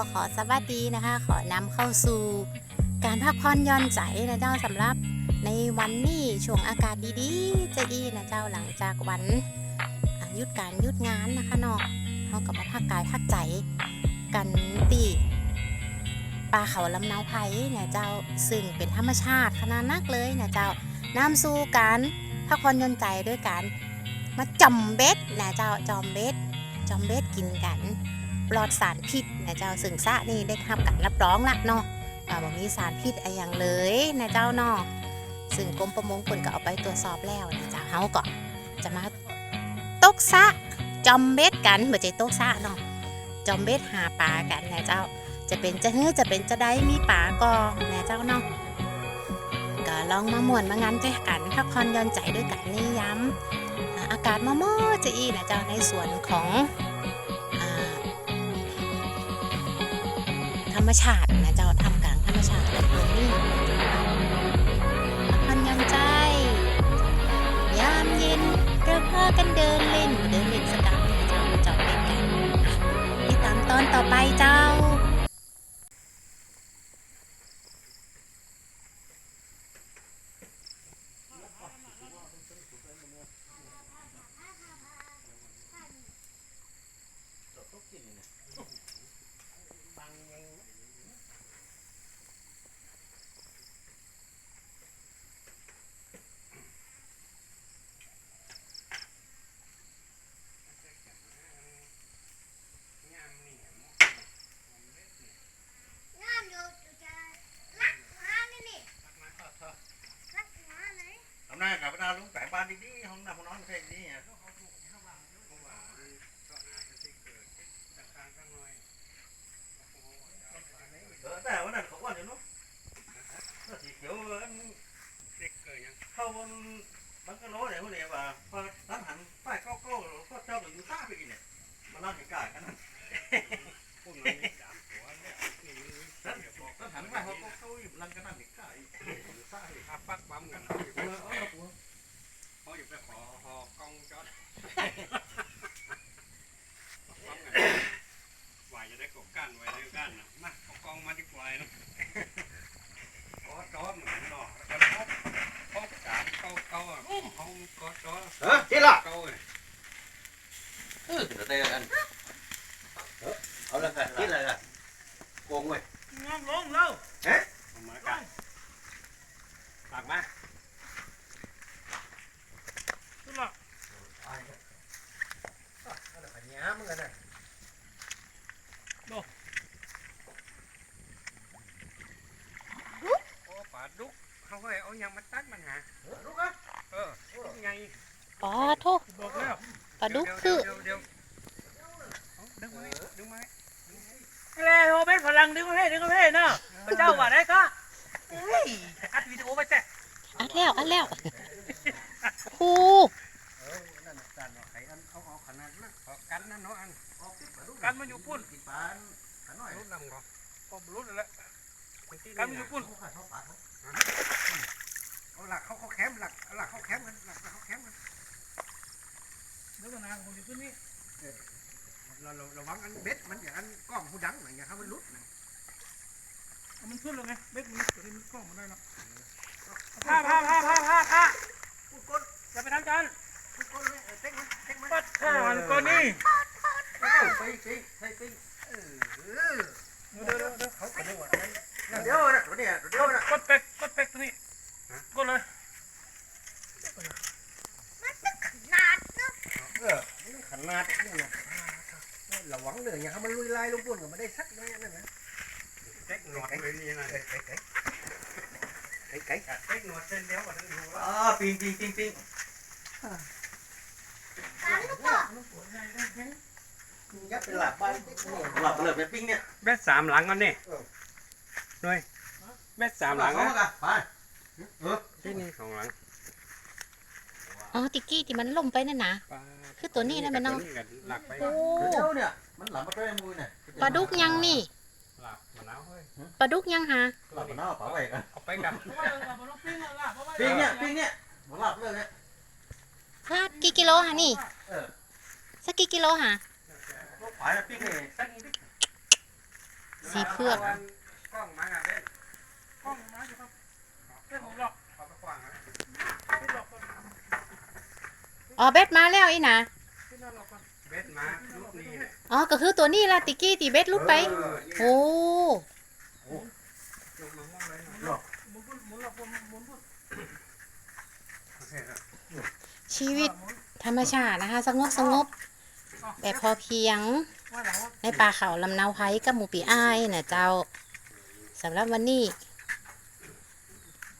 ก็ขอสวัสดีนะคะ ขอนำเข้าสู่การพักผ่อนย่อนใจนะเจ้าสำหรับในวันนี้ช่วงอากาศดีๆจะอีนะเจ้าหลังจากวันหยุดการหยุดงานนะคะเนาะเขาก็มาพักกายพักใจกันตีปลาเขาลำเนาไผ่เนี่ยเจ้าซึ่งเป็นธรรมชาติขนาดนักเลยนะเจ้านำสู่การพักผ่อนย่อนใจด้วยการมาจอมเบ็ดนะเจ้าจอมเบ็ดจอมเบ็ดกินกัน ปลอดสารพิษนะเจ้าสึงซะนี่ได้รับการรับรองละเนาะว่าบ่มีสารพิษอะไรอย่างเลยนะเจ้าเนาะซึ่งกรมประมงเพิ่นก็เอาไปตรวจสอบแล้วนะเจ้าเฮาก็จะมาตกซะจอมเบ็ดกันบ่ใช่ตกซะเนาะจอมเบ็ดหาปลากันนะเจ้า จะเป็นจะเฮ้อจะเป็นจะได้มีปลาก็นะเจ้าเนาะก็ลองมาม่วนมางานด้วยกันพักผ่อนหย่อนใจด้วยกันนี่ย้ำอาอากาศมอๆจะอีนะเจ้าในส่วนของ ธรรมชาตินะเจ้าทำกลางธรรมชาติตรงนี้พันยังใจ ยามเย็นเราพากันเดินเล่นเดินเล่นสกัดเจ้าเจ้าเล่นกันอะติดตามตอนต่อไปเจ้า งามอยู่อยู่จะรักหานี่นี่รักหาไหน hôm nay gặp ra luôn tại ba đi đi không nào nói thế đi à Ở đây ở đây không có gì nữa nó chỉ kiểu anh không bắn cái lối này cái này và đánh hẳn phải có có có cho người ta bị này mà nó thì cả cái này đánh đánh hẳn phải có có tôi lần cái này thì cả ta thì ถ้าปักปั๊มกัน ở ở của เขาอยู่ไปขอหอกล้องจอดปั๊มกันไหวจะได้ กบก้านไว้ด้วยกันนะมาเอากล้องมาดีกว่านะขอจอนเหมือนหน่อแล้วพบพบกาบเก้าเก้าอะเขาก็จอด hả chết là เก้าเลย ừ ở đây anh ở đây phải chết là là cuồng rồi งงลงแล้ว เอามากันปากมา สุดละ nó là phải nhá mới này โอ้ปลาดุกเขาก็เอายังมาตัดมันหา lúc á เออดุกไงอ๋อโทษบอกแล้วปลาดุกคือเดี๋ยวเดี๋ยวเอาดึงไว้ดึงไว้แล้วโฮเป็นฝรั่งดึงมาให้ดึงมาให้เนาะพระเจ้าว่าได้ก็เฮ้ยอัดวิดีโอไปแต่อัดแล้วอัดแล้วครู กันมันอยู่ปุ่น thịt bán phải nói รุดลำก็ก็บรุษแล้วกันมันอยู่ปุ่น không phải không phải เอาหลักเขาเขาแคมหลักเอาหลักเขาแคมกันหลักเขาแคมกันเดี๋ยวกันนะคนอยู่ขึ้นนี่เราเราระวังอันเบ็ดมันอย่างอันกล้องผู้ดังอย่างเงี้ยเขามันรุดนะมันขึ้นแล้วไงเบ็ดมันตัวนี้มันกล้องมันได้แล้วผ้าผ้าผ้าผ้าผ้าผ้าจะไปทำกันทุกคนเลยเต็งมันเต็งมันปัดข้าวก่อนนี่ phi phi phi phi เดี๋ยวเดี๋ยวเดี๋ยวเขาก็นึกว่า đéo rồi nè cái này đéo nè กดเป็กกดเป็กตัวนี้กดเลยมันตึกขนาดเนาะเออมันขนาดนี่นะระวังเลยอย่างเขามันลุยลายลงปุ่นกับมันได้สักนั่นนะเต็กหนวดเลยนี่นะเต็กเต็กเต็กเต็กเต็กหนวดเส้นเดียวกันทั้งดูว่า à pin pin pin pin กันลูกพ่อ ยัดเป็นหลักบ้าน lọc lợp cái pin nè เบ็ด สามหลังกันนี่ด้วยเบ็ดสามหลัง Có นะ cả phải ừ ที่นี่สองหลังอ๋อติกกี้ที่มันล่มไปนั่นนะคือตัวนี้นะแม่น้องหลักไปโอ้ đéo nè mình làm cái mùi này ปลาดุกยังนี่หลักมะนาวเฮ้ยปลาดุกยังหา làm nó bảo vệ cả เอาไปกัน pin nè pin nè nó lọc lên đấy พาดกี่กิโลหะนี่เออสักกี่กิโลหะ nó phải là pin này xanh สีเพือกกล้องมากันเล่นกล้องมาอยู่ครับเล่นผมหลอกเขาไปขวางกันเล่นหลอกก่อนอ๋อเบ็ดมาแล้วอีนะเล่นหลอกก่อนเบ็ดมาลูกนี้เนี่ยอ๋อก็คือตัวนี้ละติกกี้ตีเบ็ดลุดไปเออโอ้ยกมามองเลยหหน่ลออยกหมุนหมุนหลอกหมุนหมุนหมุนโอเคครับชีวิตหมุนธรรมชาตินะคะ สงบสงบแบบพอเพียงว่าหลังว่า ในป่าเขาลำนาวไพกับหมูปีอ้ายนะเจ้าสำหรับวันนี้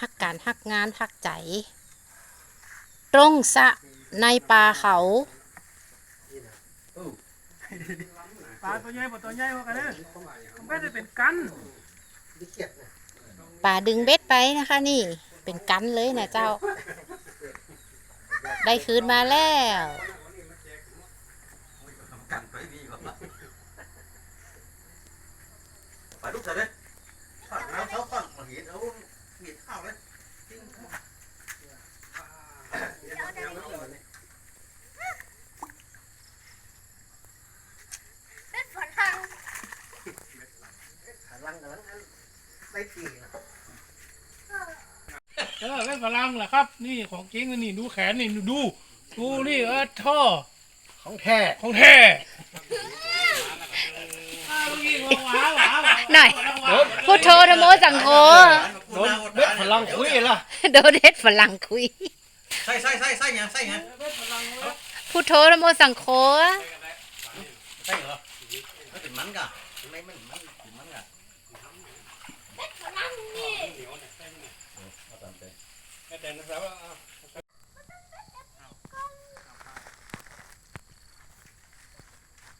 ฮักการฮักงานฮักใจ ตรงสะในป่าเขาปลาตัวใหญ่กว่าตัวใหญ่กว่ากันเนี่ยมันไม่ได้เป็นกันป่าดึงเบ็ดไปนะคะ นี่เป็นกันเลยนะเจ้า ได้คืนมาแล้ว กัน ไปดีกว่าไปลูกเสร็จเลยผัดน้ำเขาผัดมาเห็ดเอาเห็ดข้าวเลยทิ้งเป็นฝรั่งเออเล่นฝรั่งแหละครับ นี่ของจริงนี่ดูแขนนี่ดูดูนี่เออท่อของแท้ของแท้อ้าวยิงหวาหวา หวาหน่อย พุทโธธโมสังโฆโดนเบ็ดพลังคุยล่ะโดนเด็ดฝรั่งคุย ใส่ใส่ใส่ใส่ยังใส่ยังพุทโธธโมสังโฆใช่เหรอไม่เป็นมันกะไม่ไม่มันเป็นมันกะฝรั่งนี่เอาตามใจแต่นะครับว่า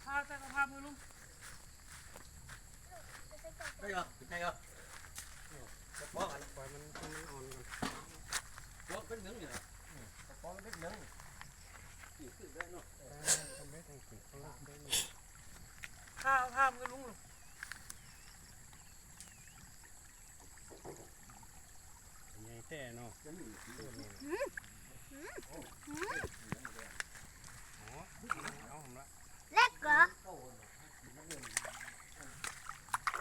พาแต่กระพามือลุง ได้เหรอได้เหรอป้องกันปล่อยมันมันอ่อนกันป้องเป็นหนึ่งอยู่นะป้องเป็นหนึ่งอยู่ขึ้นได้เนาะทำให้ทางถึงเขาลูกได้พาพามือลุงใหญ่แท้เนาะอ๋อเอาผมละเล็กเหรอ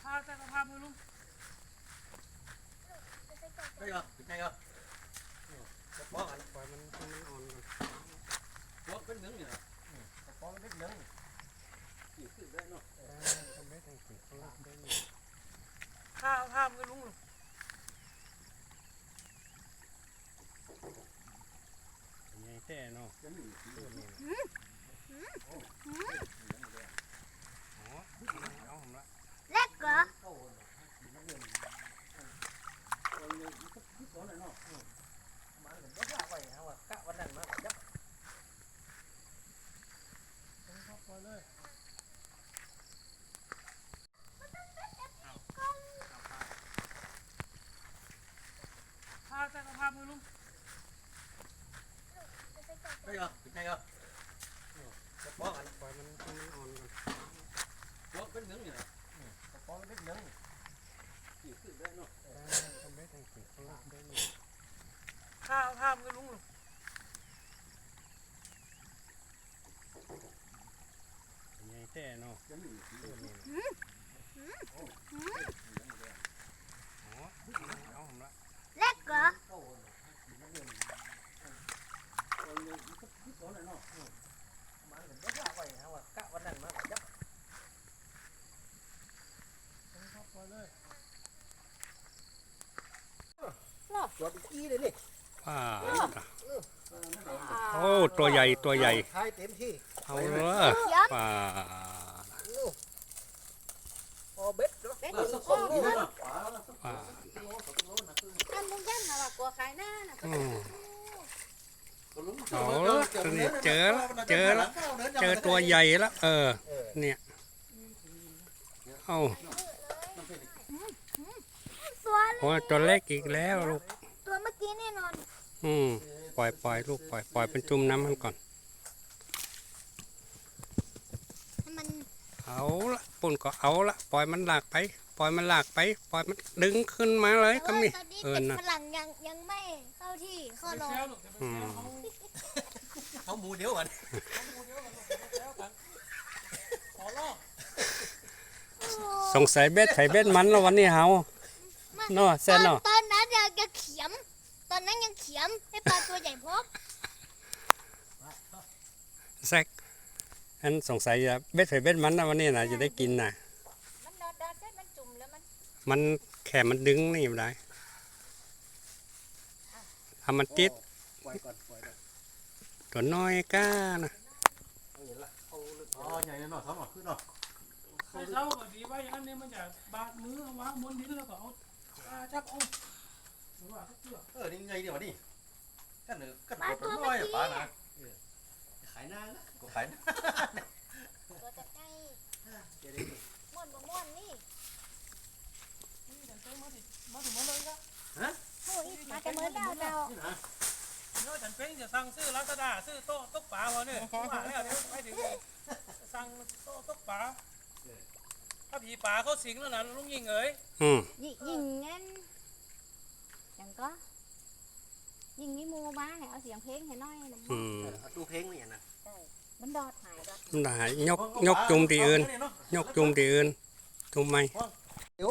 พาแต่กระพามือลุง ได้เหรอได้เหรอป้องกัน ปล่อยมันมันอ่อนกัน ป้องเป็นหนึ่งอยู่นะป้องเป็นหนึ่งอยู่ขึ้นได้เนาะ ทำให้ทางถึงเขาลูกได้ พาพามือลุง ใหญ่แท้เนาะอ๋อเอาผมละ เล็กเหรอ พาแต่กระพามือลุง ได้เหรอได้เหรอป้องกันปล่อยมันมันอ่อนกันป้องเป็นหนึ่งอยู่นะป้องเป็นหนึ่งอยู่ขึ้นได้เนาะทำให้ทางถึงเขาลูกได้พาพามือลุงใหญ่แท้เนาะอ๋อเอาผมละเล็กเหรอ ป้าโอ้ตัวใหญ่ตัวใหญ่ท้ายเต็มที่เอาละป้าพอเบ็ดเนาะเบ็ดสักสองกิโลนะป้าท่านมุงยันนะว่ากลัวขายหน้านะอืม เอาละตัวนี้เจอละเจอละเจอตัวใหญ่แล้วเออ เนี่ย เอาตัวโอ้ยตัวเล็กอีกแล้วลูก ตัวเมื่อกี้แน่นอน อืมปล่อยปล่อยลูกปล่อยปล่อยเป็นจุ่มน้ำมันก่อนให้มันเอาละปุ่นก็เอาละปล่อยมันลากไป ปล่อยมันลากไป ปล่อยมันดึงขึ้นมาเลยก็มีตอนนี้เออเป็นน่ะฝรั่งยังยังไม่เข้าที่เข้าไปรอแซ หมูเดียวกันเขาดูเดี๋ยวกันลูกจะไปแซวกันขอร้องสงสัยเบ็ดไถเบ็ดมันแล้ววันนี้เฮาเนาะแซ่ตอนเนาะตอนนั้นยังยังเขียม ตอนนั้นยังเขียมให้ปลาตัวใหญ่พบแซกอันสงสัยจะเบ็ดไถเบ็ดมันนะวันนี้นะจะได้กินน่ะมันดอดดอดเส้นมันจุ่มแล้วมัน มันแค่มันดึงนี่ไม่ได้ถ้ามันติดปล่อยก่อนปล่อยก่อน ตัวน้อยก้านะอ๋อใหญ่เนาะท้องหรอขึ้นเนาะใส่เท้าก็ดีไว้อย่างนั้นเนี่ยมันจะบาดมือเอาวางบนดินแล้วก็เอาปลาจับเอาหรือว่าเขาเชื่อเออนี่ไงเดี๋ยวนี่กันเนอกันกดน้อยอะป้านะขายหน้าละก็ขายหน้าตัวจะใกล้เดี๋ยวนี้ม่วนบ่ม่วนนี่นี่กันเต้มาดิมาถึงมาเลยก็ฮะโอ้ยมาจะเมื่อนเราเรา นี่นะเนาะจันเพ้งจะสั่งซื้อลาซาด้าซื้อโต๊ะตกปลาวะเนี่ยว่าแล้วเดี๋ยวไปถึงสั่งโต๊ะตกปลาถ้าผีป่าเขาสิงแล้วนะลุงยิงเอ๋ยอืมยิงยิงงั้นยังก็ยิงนี่มูมาให้เอาเสียงเพลงให้น้อยนะอืมตู้เพลงนี่นะมันดอดหายดอดมันได้ยกยกจุ่มทีอื่นยกจุ่มทีอื่นจุ่มไหมเดี๋ยว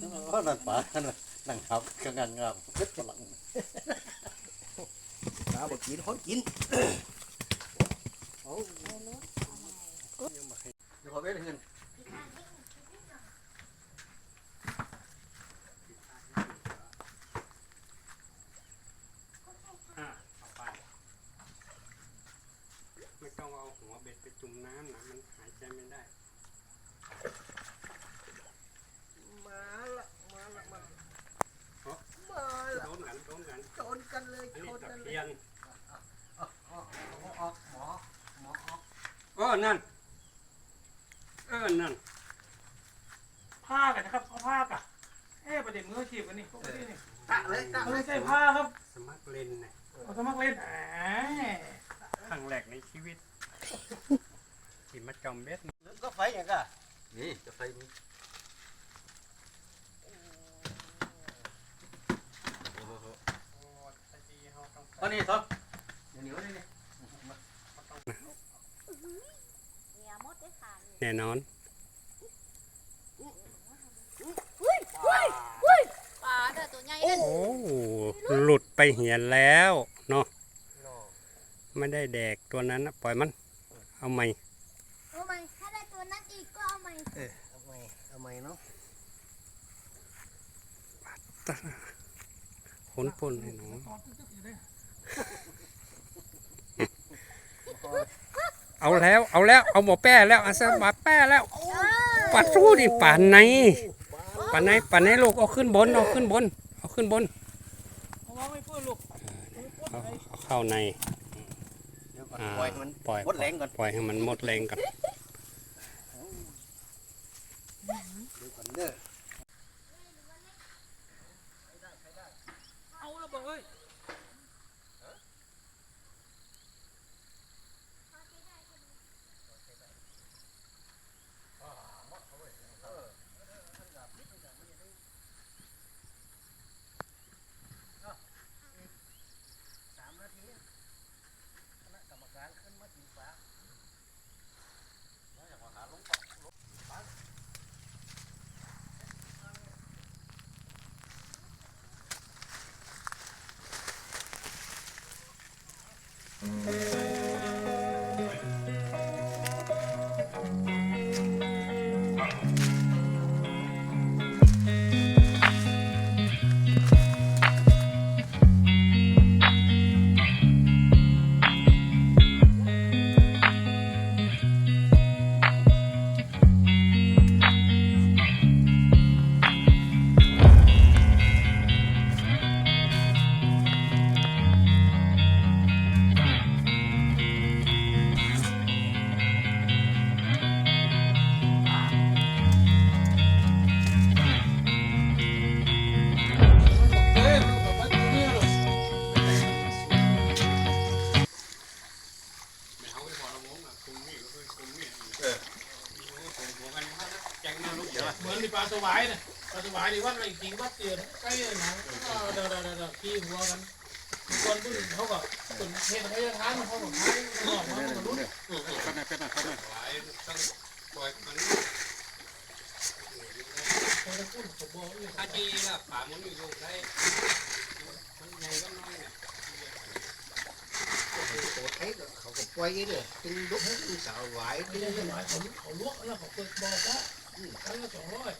นั่นป้านั่งครับกำลังงามเล็ดฝรั่ง น้าบกกินคนกินโอ้เดี๋ยวขอเบ็ดเงินไม่ต้องเอาหัวเบ็ดไปจุ่มน้ำนะมันหายใจไม่ได้ มาละมาละมา โดนกันโดนกัน ชนกันเลย อัน ช นี้ น ตะ กันเลย เพียน อ๋อหมอออกหมอหมอออก เออนั่นเออนั่น ผ้ากันนะครับเอาผ้ากันเอ๊ะประเด็นมืออาชีพกันนี่พวกนี้นี่ ตะเลยตะ มัน เล ไม่ ย ใช่ผ้าครับ สมัครเล่นนะ เอา สมัครเล่นแหมครั้งแรกในชีวิตที่มาจอมเบ็ดก็ไฟอย่างกะนี่จะไฟมีอันนี้ท็อปเดี๋ยวนี้นี่นี่เนี่ยมดได้ขาดเลยแน่นอนปลาเด้อตัวใหญ่โอ้หลุดไปเหียนแล้ว เนาะไม่ได้แดกตัวนั้นนะปล่อยมัน เอาใหม่เอาใหม่ถ้าได้ตัวนั้นอีกก็เอาใหม่เอาใหม่เอาใหม่เนาะขนปนให้หนูตอนตึ๊กๆอยู่เลยเอาแล้วเอาแล้วเอาหมอแป้แล้วอาซาบาแป้แล้วปัดสู้ดิป่านไหนป่านไหนป่านไหนลูกเอาขึ้นบนเอาขึ้นบนเอาขึ้นบน เอาวางไว้เพื่อลูกเอาเอาเข้าในเดี๋ยวก่อนอ่าปล่อยมันปล่อยหมดแรงก่อน ปล่อยให้มันหมดแรงก่อน เดี๋ยวก่อนเด้อ เหมือนในปลาสวายนะปลาสวายในวัดอะไรจริงวัดเตียนใกล้เลยนะเดี๋ยวเดี๋ยวเดี๋ยวขี้หัวกันคนผู้อื่นเขาก็คนเทศพยาทานเขาบอก็ทานออกมาเขาก็รู้ก็ได้ก็ได้ก็ได้หลายตั้งปล่อยมันเขาจะพูดผมบอกเลยอาจีละป่ามันอยู่ได้มันใหญ่ก็น้อยเนี่ยโอ้ thấy rồi họ còn quay cái này tin đúc hết tin sợ hoài ไม่ใช่สวายเขาเขาลวกแล้วเขาเปิดบอกว่า ครั้งละสองร้อย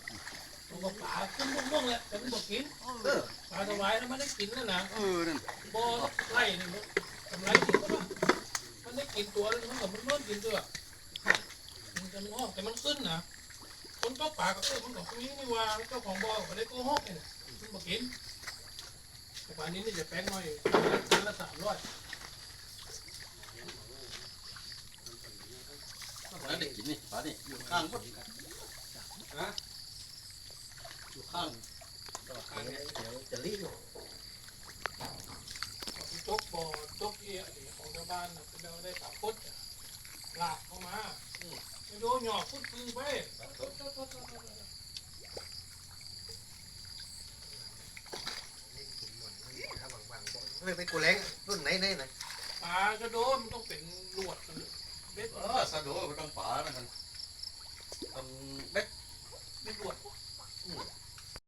มันก็ป่าขึ้นม่วงๆแหละแต่มันบอกกิน ừ. ปลาสวายแล้วมันได้กินแล้วนะเออนั่นบ่อไล่นี่มันกำไรกินก็ว่ามันได้กินตัวแล้วมันก็มันนอนกินตัวมันจะงอกแต่มันขึ้นนะคนก็ป่าก็เออมันก็มีนี่ว่าเจ้าของบ่อก็ได้โกหกเนี่ยมันบอกกินแต่ป่านนี้นี่จะแป้งหน่อยครั้งละสามร้อยแล้วเด็กกินนี่ปลานี่อยู่ข้างบด ฮะอยู่ข้าง trợ lý rồi จะรีบจกบ่อจกเอี้ยนี่ของชาวบ้านเป็นเราได้สามฟุตลากเข้ามาไม่รู้หยอกฟุตปืนไป Mấy mấy cô lén lúc nãy nãy này ปลาจะโดมันต้องเป็นลวดมันเบ็ดเออสะดวกไปต้องป่านะมันต้องเบ็ด เบ็ดลวดอืม